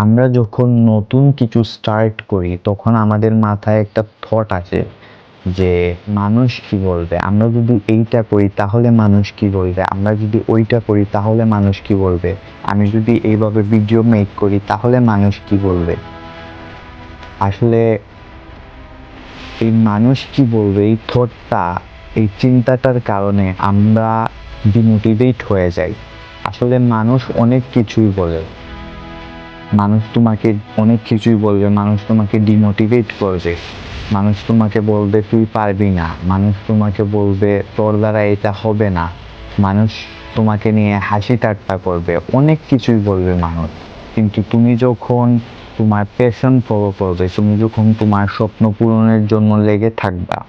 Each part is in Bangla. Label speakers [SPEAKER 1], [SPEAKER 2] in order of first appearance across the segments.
[SPEAKER 1] আমরা যখন নতুন কিছু স্টার্ট করি, তখন আমাদের মাথায় একটা থট আসে যে, মানুষ কি বলবে? আমরা যদি এইটা করি, তাহলে মানুষ কি বলবে? আমরা যদি ওইটা করি, তাহলে মানুষ কি বলবে? আমি যদি এইভাবে ভিডিও মেক করি, তাহলে মানুষ কি বলবে? আসলে এই মানুষ কি বলবে, এই থটটা এই চিন্তাটার কারণে আমরা ডিমোটিভেট হয়ে যাই। আসলে মানুষ অনেক কিছুই বলে। মানুষ তোমাকে অনেক কিছুই বলবে, মানুষ তোমাকে ডিমোটিভেট করবে, মানুষ তোমাকে বলবে তুই পারবি না, মানুষ তোমাকে বলবে তোর দ্বারা এটা হবে না, মানুষ তোমাকে নিয়ে হাসি ঠাট্টা করবে, অনেক কিছুই বলবে মানুষ। কিন্তু তুমি যখন তোমার প্যাশন ফলো করবে, তুমি যখন তোমার স্বপ্ন পূরণের জন্য লেগে থাকবা,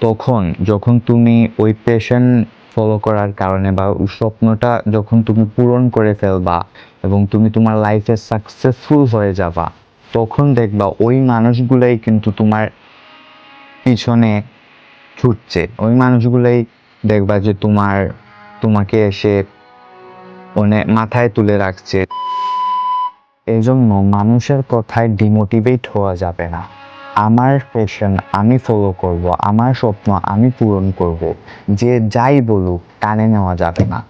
[SPEAKER 1] তখন যখন তুমি ওই প্যাশন ফলো করার কারণে বা স্বপ্নটা যখন তুমি পূরণ করে ফেলবা এবং তুমি তোমার লাইফে সাকসেসফুল হয়ে যাবা, তখন দেখবা ওই মানুষগুলাই কিন্তু তোমার পিছনে ছুটছে। ওই মানুষগুলাই দেখবা যে তোমার, তোমাকে এসে মানে মাথায় তুলে রাখছে। এই জন্য মানুষের কথায় ডিমোটিভেট হওয়া যাবে না। আমার প্যাশন আমি ফলো করব, আমার স্বপ্ন আমি পূরণ করব, যে যাই বলুক কানে নেওয়া যাবে না।